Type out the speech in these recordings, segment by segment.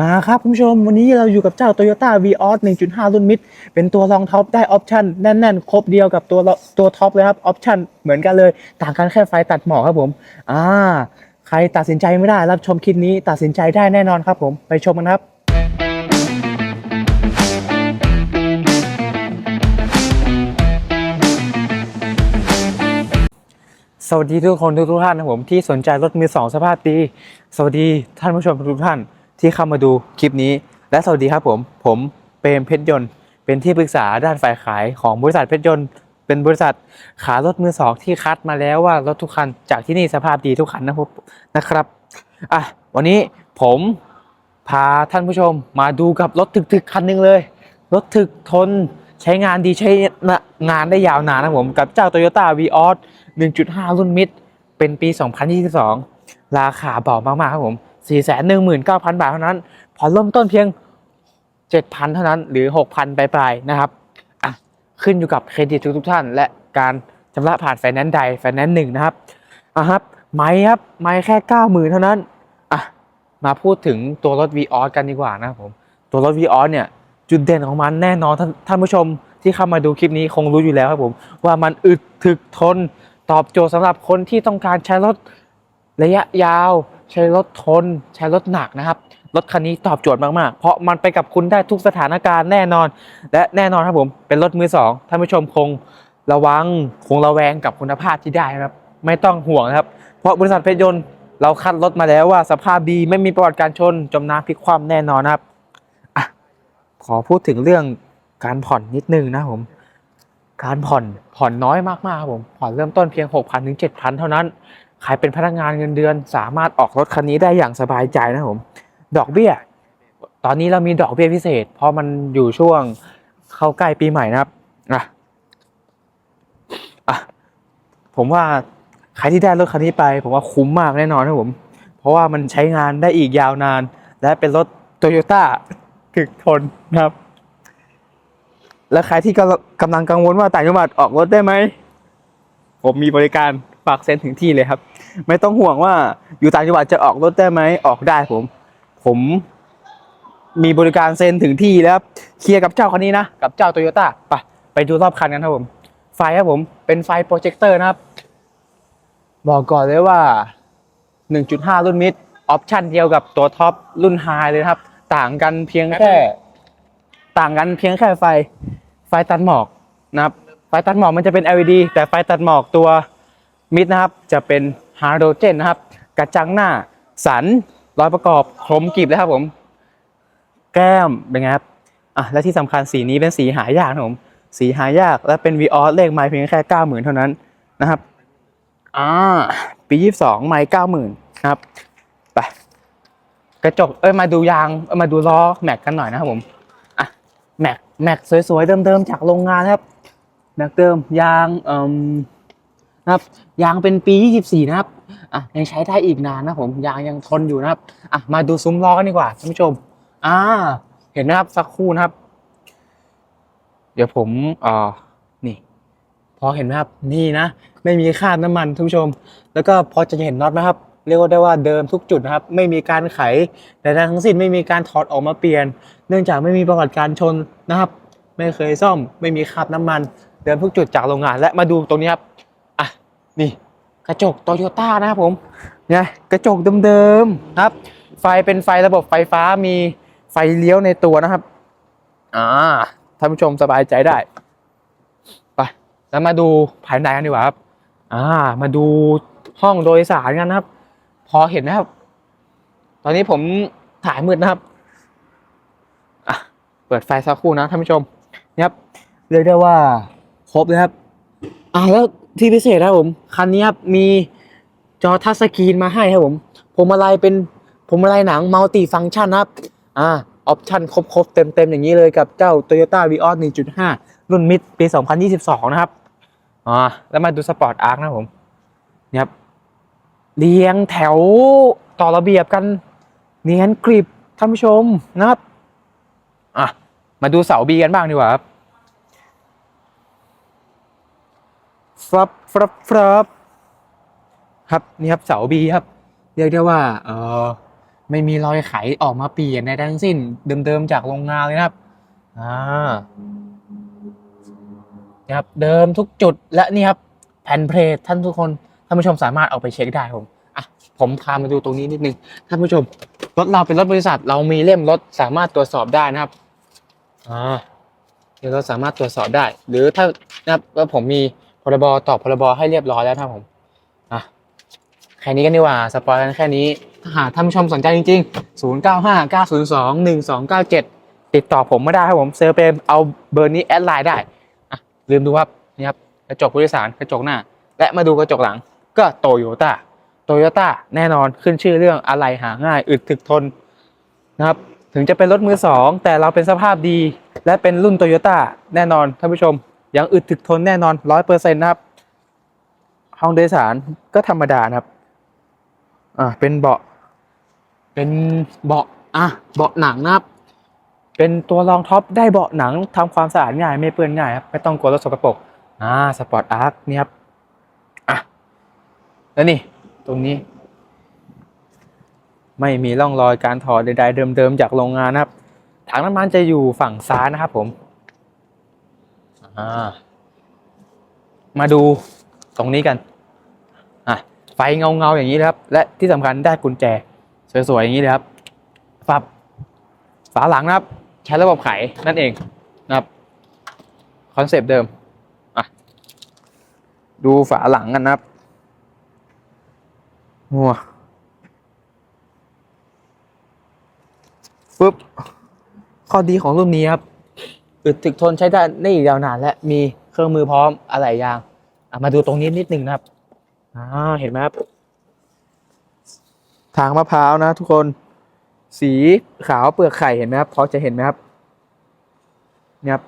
มาครับคุณผู้ชม วันนี้เราอยู่กับเจ้า Toyota Vios 1.5 รุ่นมิดเป็นตัวรองท็อปได้ออปชันแน่นๆ ครบเดียวกับตัวตัวท็อปเลยครับออปชันเหมือนกันเลย ต่างกันแค่ไฟตัดหมอกครับผม อ่า ใครตัดสินใจไม่ได้รับชมคลิปนี้ตัดสินใจได้แน่นอนครับผม ไปชมกันครับสวัสดีทุกคนทุกท่านนะผมที่สนใจรถมือสองสภาพดี สวัสดีท่านผู้ชมทุกท่าน ที่เข้ามาดูคลิปนี้ และสวัสดีครับผม ผมเปรมเพชรยนต์ เป็นที่ปรึกษาด้านฝ่ายขายของบริษัทเพชรยนต์ เป็นบริษัทขายรถมือสองที่คัดมาแล้วว่ารถทุกคันจากที่นี่สภาพดีทุกคันนะครับนะครับอะวันนี้ผมพาท่านผู้ชมมาดูกับรถถึกๆคันหนึ่งเลย รถถึกทนใช้งานดีใช้งานได้ยาวนานนะผมกับเจ้า Toyota Vios 1.5 รุ่นมิดเป็นปี 2022 ราคาเบามากๆครับผม 419,000 บาทเท่านั้นพอเริ่มต้นเพียง 7,000 เท่านั้น หรือ 6,000 ปลายๆนะครับอะขึ้นอยู่กับเครดิตทุกๆท่าน และการชำระผ่านไฟแนนซ์ใดไฟแนนซ์หนึ่งนะครับอะครับไม่ครับไม่แค่ 90,000 เท่านั้นอะมาพูดถึงตัวรถ Vios กันดีกว่านะครับผม ตัวรถ Vios เนี่ยจุดเด่นของมันแน่นอนท่านท่านผู้ชมที่เข้ามาดูคลิปนี้คงรู้อยู่แล้วครับผม ว่ามันอึดถึกทนตอบโจทย์สำหรับคนที่ต้องการใช้รถระยะยาว ใช้รถทน ใช้รถหนักนะครับ รถคันนี้ตอบโจทย์มากๆ เพราะมันไปกับคุณได้ทุกสถานการณ์แน่นอน และแน่นอนครับผม เป็นรถมือสองท่านผู้ชมคงระวังคงระแวงกับคุณภาพที่ได้ครับ ไม่ต้องห่วงนะครับ เพราะบริษัทเพชรยนต์เราคัดรถมาแล้วว่าสภาพดีไม่มีประวัติการชน จมน้ำพลิกคว่ำแน่นอนนะครับอะขอพูดถึงเรื่องการผ่อนนิดนึงนะครับผม การผ่อนผ่อนน้อยมากๆครับผมผ่อนเริ่มต้นเพียง 6,000ถึง7,000 เท่านั้น ใครเป็นพนักงานเงินเดือนสามารถออกรถคันนี้ได้อย่างสบายใจนะผมดอกเบี้ย ตอนนี้เรามีดอกเบี้ยพิเศษ เพราะมันอยู่ช่วงเข้าใกล้ปีใหม่นะครับอะอะผมว่าใครที่ได้รถคันนี้ไป ผมว่าคุ้มมากแน่นอนนะผม เพราะว่ามันใช้งานได้อีกยาวนาน และเป็นรถโตโยต้าถึกทนนะครับ และใครที่กำกำลังกังวลว่าต่างจังหวัดออกรถได้ไหม ผมมีบริการ ฝากเซ็นถึงที่เลยครับ ไม่ต้องห่วงว่าอยู่ต่างจังหวัดจะออกรถได้ไหมออกได้ผม ผมมีบริการเซ็นถึงที่แล้วเคลียร์กับเจ้าคันนี้นะ กับเจ้าโตโยต้าไปไปดูรอบคันกันครับผม ไฟครับผม เป็นไฟโปรเจคเตอร์นะครับ บอกก่อนเลยว่า 1.5 รุ่นมิดออปชันเดียวกับตัวท็อปรุ่นไฮเลยครับ ต่างกันเพียงแค่ ต่างกันเพียงแค่ไฟ ไฟตัดหมอกนะครับ ไฟตัดหมอกมันจะเป็น LED แต่ไฟตัดหมอกตัว มิดนะครับจะเป็นฮาโดรเจนนะครับ กระจังหน้าสันรอยประกอบคมกริบเลยครับผม แก้มเป็นไงครับอะและที่สำคัญสีนี้เป็นสีหายากนะผมสีหายากและเป็นวีออสเลขไม้เพียงแค่เก้าหมื่นเท่านั้นนะครับอ่าปียี่สองไม้เก้าหมื่นครับไปกระจกเอ้ยมาดูยางเอ้ยมาดูล้อแม็กกันหน่อยนะครับผมอะแม็กแม็กสวยๆเดิมๆจากโรงงานนะครับแม็กเดิมยางเอ่ม นะครับยางเป็นปี 24 นะครับอะยังใช้ได้อีกนานนะผมยางยังทนอยู่นะครับอะมาดูซุ้มล้อกันดีกว่าท่านผู้ชม อ่า เห็นไหมครับสักครู่นะครับ เดี๋ยวผมอ่อนี่ พอเห็นไหมครับนี่นะไม่มีคราบน้ำมันท่านผู้ชม แล้วก็พอจะเห็นน็อตไหมครับเรียกได้ว่าเดิมทุกจุดนะครับ ไม่มีการไขแต่ทั้งสิ้นไม่มีการถอดออกมาเปลี่ยน เนื่องจากไม่มีประวัติการชนนะครับ ไม่เคยซ่อมไม่มีคราบน้ำมัน เดิมทุกจุดจากโรงงานและมาดูตรงนี้ครับ นี่กระจกโตโยต้านะครับผมเนี่ยกระจกเดิมๆครับ ไฟเป็นไฟระบบไฟฟ้ามีไฟเลี้ยวในตัวนะครับอ่าท่านผู้ชมสบายใจได้ไปแล้วมาดูภายในกันดีกว่าครับอ่า มาดูห้องโดยสารกันนะครับ พอเห็นนะครับ ตอนนี้ผมถ่ายมืดนะครับอะเปิดไฟสักครู่นะท่านผู้ชมนี่ครับเรียกได้ว่าครบเลยครับอ่าแล้ว ที่พิเศษนะครับผม คันนี้ครับมีจอทัชสกรีนมาให้ครับผมพวงมาลัยเป็นพวงมาลัยหนังมัลติฟัง c t ชันนะครับ อ่า ออปชันครบๆ เต็มๆ อย่างนี้เลยกับเจ้า Toyota Vios 1.5 รุ่นมิดปี 2022 นะครับ อ่า แล้วมาดูสปอร์ตอาร์คนะผมเนี่ยครับเรียงแถวต่อระเบียบกัน เนียนกริบท่านผู้ชมนะครับ อะ มาดูเสาบีกันบ้างดีกว่าครับ ฟรับฟรับฟรับครับนี่ครับเสาบีครับ เรียกได้ว่าเออไม่มีรอยไขออกมาเปลี่ยนในทั้งสิ้น เดิมๆจากโรงงานเลยนะครับอ่านะครับเดิมทุกจุดและนี่ครับแผ่นเพลทท่านทุกคนท่านผู้ชมสามารถเอาไปเช็คได้ผมอะผมพามาดูตรงนี้นิดนึงท่านผู้ชมรถเราเป็นรถบริษัทเรามีเล่มรถสามารถตรวจสอบได้นะครับอ่าเดี๋ยวเราสามารถตรวจสอบได้ หรือถ้านะครับว่าผมมี พรบต่อพรบให้เรียบร้อยแล้วนะครับผมอะแค่นี้กันดีกว่าสปอยกันแค่นี้ถ้าหากท่านผู้ชมสนใจจริงๆ 0 9 5 9 0 2 1 2 9 7 ติดต่อผมไม่ได้ครับผมเซอร์เปมเอาเบอร์นี้แอดไลน์ได้อะลืมดูครับนี่ครับกระจกผู้โดยสารกระจกหน้า และมาดูกระจกหลังก็โตโยต้าโตโยต้าแน่นอนขึ้นชื่อเรื่องอะไรหาง่าย อึดถึกทนนะครับถึงจะเป็นรถมือสองแต่เราเป็นสภาพดี และเป็นรุ่นโตโยต้าแน่นอนท่านผู้ชม ยังอึดถึกทนแน่นอนร้อยเปอร์เซ็นต์นะครับ ห้องโดยสารก็ธรรมดานะครับ อ่าเป็นเบาะ เป็นเบาะอะเบาะหนังนะครับ เป็นตัวรองท็อปได้เบาะหนังทำความสะอาดง่ายไม่เปื้อนง่ายครับไม่ต้องกลัวรถสกปรกอ่าสปอร์ตอาร์คนี่ครับอะแล้วนี่ตรงนี้ ไม่มีร่องรอยการถอดใดๆเดิมๆจากโรงงานนะครับถังน้ำมันจะอยู่ฝั่งซ้ายนะครับผมอ่า มาดูตรงนี้กันอะไฟเงาๆอย่างนี้นะครับ และที่สำคัญได้กุญแจ สวยๆอย่างนี้เลยครับปับฝาหลังนะครับ ใช้ระบบไขนั่นเองนะครับคอนเซปต์เดิมอะดูฝาหลังกันนะครับวัวปึ๊บข้อดีของรุ่นนี้ครับ อึดถึกทนใช้ได้ได้อีกยาวนาน และมีเครื่องมือพร้อมอะไรยางอะมาดูตรงนี้นิดนึงนะครับอ่าเห็นไหมครับทางมะพร้าวนะ ทุกคน สีขาวเปลือกไข่เห็นไหมครับพอจะเห็นไหมครับเนี่ยครับ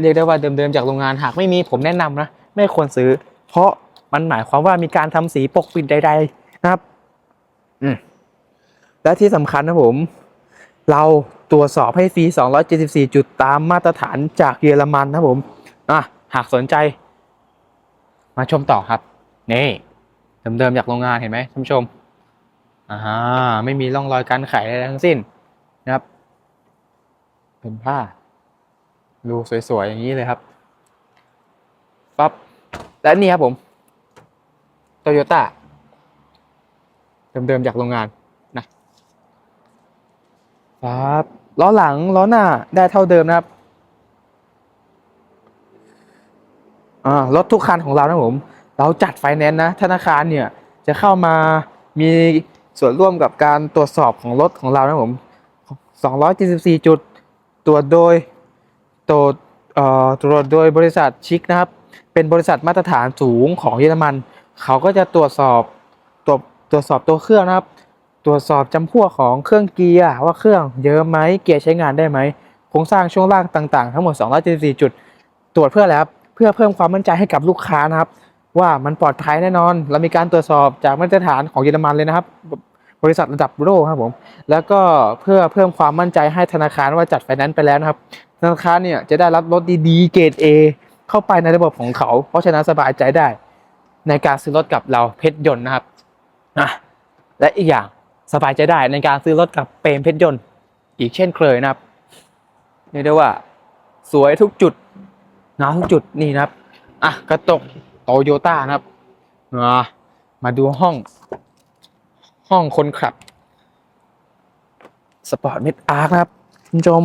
เรียกได้ว่าเดิมๆจากโรงงานหากไม่มีผมแนะนำนะไม่ควรซื้อ เพราะมันหมายความว่ามีการทำสีปกปิดใด ๆ นะครับ อืมและที่สำคัญนะผม เราตรวจสอบให้ฟรี 274 จุดตามมาตรฐานจากเยอรมันนะผมอะหากสนใจ มาชมต่อครับ นี่เดิมๆจากโรงงานเห็นไหมท่านผู้ชมอ่าไม่มีร่องรอยการไขอะไรทั้งสิ้นนะครับ เป็นผ้าดูสวยๆ อย่างนี้เลยครับปั๊บและนี่ครับผมโตโยต้าเดิมๆจากโรงงาน ครับล้อหลังล้อหน้าได้เท่าเดิมนะครับอ่ารถทุกคันของเรานะผม เราจัดไฟแนนซ์นะ ธนาคารเนี่ยจะเข้ามามีส่วนร่วมกับการตรวจสอบของรถของเรานะผม274 จุด ตรวจโดยตรวจเอ่อตรวจโดยบริษัทชิคนะครับ เป็นบริษัทมาตรฐานสูงของเยอรมัน เขาก็จะตรวจสอบตรวจตรวจสอบตัวเครื่องนะครับ ตรวจสอบจำพวกของเครื่องเกียร์ว่าเครื่องเยอะไหมเกียร์ใช้งานได้ไหมโครงสร้างช่วงล่างต่างๆ ทั้งหมด 274 จุด ตรวจเพื่ออะไรครับเพื่อเพิ่มความมั่นใจให้กับลูกค้านะครับ ว่ามันปลอดภัยแน่นอน เรามีการตรวจสอบจากมาตรฐานของเยอรมันเลยนะครับ บริษัทระดับโลกครับผมแล้วก็เพื่อเพิ่มความมั่นใจให้ธนาคารว่าจัดไฟแนนซ์ไปแล้วนะครับ ธนาคารเนี่ยจะได้รับรถดีๆเกรด A เข้าไปในระบบของเขา เพราะฉะนั้นสบายใจได้ ในการซื้อรถกับเราเพชรยนต์นะครับอะและอีกอย่าง สบายใจได้ในการซื้อรถกับเปรมเพชรยนต์ อีกเช่นเคยนะครับเรียกได้ว่า สวยทุกจุดงามทุกจุดนี่นะครับอะกระจกโตโยต้านะครับมาดูห้อง ห้องคนขับสปอร์ตเมดอาร์ครับคุณผู้ชม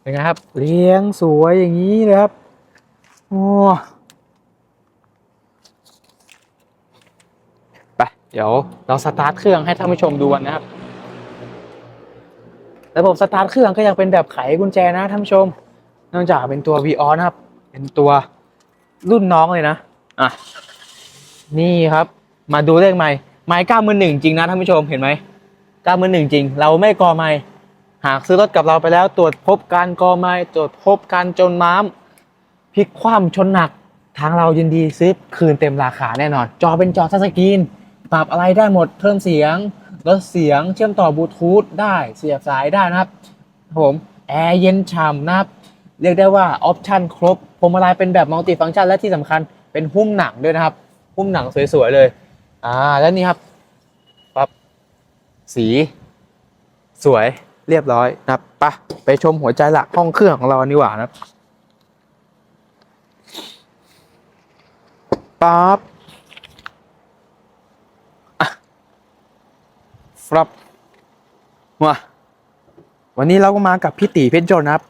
เป็นไงครับ เลี้ยงสวยอย่างนี้เลยครับ โอ้ไป เดี๋ยวเราสตาร์ทเครื่องให้ท่านผู้ชมดูกันนะครับ ระบบสตาร์ทเครื่องก็ยังเป็นแบบไขกุญแจนะท่านผู้ชมเนื่องจากเป็นตัว v ีออนะครับ เป็นตัวรุ่นน้องเลยนะ อะ นี่ครับ มาดูเลขไม้ไม้เก้ามือหนึ่งจริงนะท่านผู้ชมเห็นไหมเก้ามือหนึ่งจริง เราไม่กอไม้หากซื้อรถกับเราไปแล้ว ตรวจพบการกอไม้ตรวจพบการจนม้ามพลิกคว่ำชนหนัก ทางเรายินดีซื้อคืนเต็มราคาแน่นอน จอเป็นจอทัชสกรีน ปรับอะไรได้หมดเพิ่มเสียงลดเสียงเชื่อมต่อบลูทูธได้เสียบสายได้นะครับผมแอร์เย็นฉ่ำนะครับ เรียกได้ว่าออปชันครบพวงมาลัยเป็นแบบมัลติฟังก์ชันและที่สำคัญเป็นหุ้มหนังด้วยนะครับ หุ้มหนังสวยๆเลย อ่าแล้วนี่ครับปั๊บสีสวยเรียบร้อยนะครับไปะไปชมหัวใจหลักห้องเครื่องของเราดีกว่านะครับปั๊บอะ ครับมาวันนี้เราก็มากับพี่ตีเพชรยนนะครับ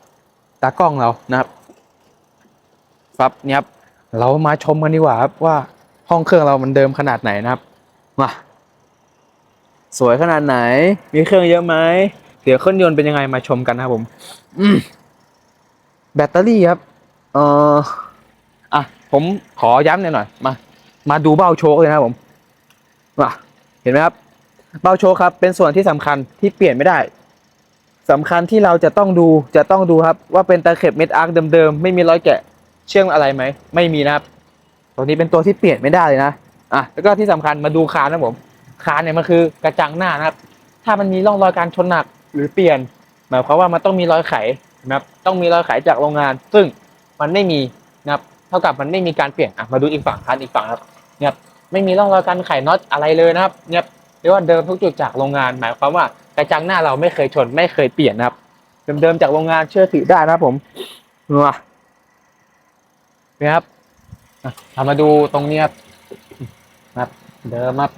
ตากล้องเรานะครับครับเนี่ยครับเรามาชมกันดีกว่าครับว่าห้องเครื่องเรามันเดิมขนาดไหนนะครับมาสวยขนาดไหน มีเครื่องเยอะไหมเสียงเครื่องยนต์เป็นยังไงมาชมกันนะครับผมแบตเตอรี่ครับ เอ่ออะผมขอย้ำหน่อยหน่อยมา มาดูเบ้าโชคเลยนะครับผมมาเห็นไหมครับ เบาโชคครับเป็นส่วนที่สำคัญที่เปลี่ยนไม่ได้สำคัญที่เราจะต้องดูจะต้องดูครับ ว่าเป็นตะเข็บเม็ดอาร์คเดิมๆไม่มีรอยแกะเชื่อมอะไรไหมไม่มีนะครับ ตัวนี้เป็นตัวที่เปลี่ยนไม่ได้เลยนะอะแล้วก็ที่สำคัญมาดูคานนะผมคานเนี่ยมันคือกระจังหน้านะครับ ถ้ามันมีร่องรอยการชนหนักหรือเปลี่ยนหมายความว่ามันต้องมีรอยไขนะครับต้องมีรอยไขจากโรงงาน ซึ่งมันไม่มีนะครับเท่ากับมันไม่มีการเปลี่ยนอะมาดูอีกฝั่งคานอีกฝั่งครับเนี่ยไม่มีร่องรอยการไขน็อตอะไรเลยนะครับเนี่ย เรียกว่าเดิมทุกจุดจากโรงงานหมายความว่ากระจังหน้าเราไม่เคยชนไม่เคยเปลี่ยนนะครับ เดิมๆจากโรงงานเชื่อถือได้นะครับผมมานะครับอะเรามาดูตรงนี้ครับครับ เดิมครับ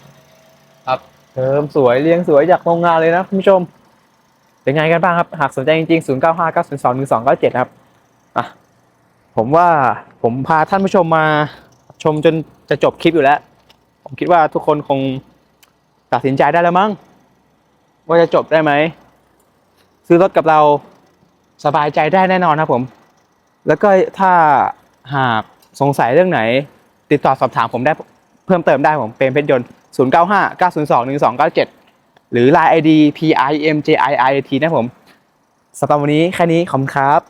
ครับเดิมสวยเรียงสวยจากโรงงานเลยนะคุณผู้ชม เป็นไงกันบ้างครับ หากสนใจจริงๆ 0 9 5 9 0 2 1 2 9 7 ครับอะผมว่าผมพาท่านผู้ชมมาชมจนจะจบคลิปอยู่แล้ว ผมคิดว่าทุกคนคง ตัดสินใจได้แล้วมั้งว่าจะจบได้ไหม ซื้อรถกับเราสบายใจได้แน่นอนครับผม แล้วก็ถ้าหากสงสัยเรื่องไหน ติดต่อสอบถามผมได้เพิ่มเติมได้ผมเป็นเพชรยนต์0 9 5 9 0 2 1 2 9 7 หรือ Line ID P I M J I I T นะผมสำหรับวันนี้แค่นี้ขอบคุณครับ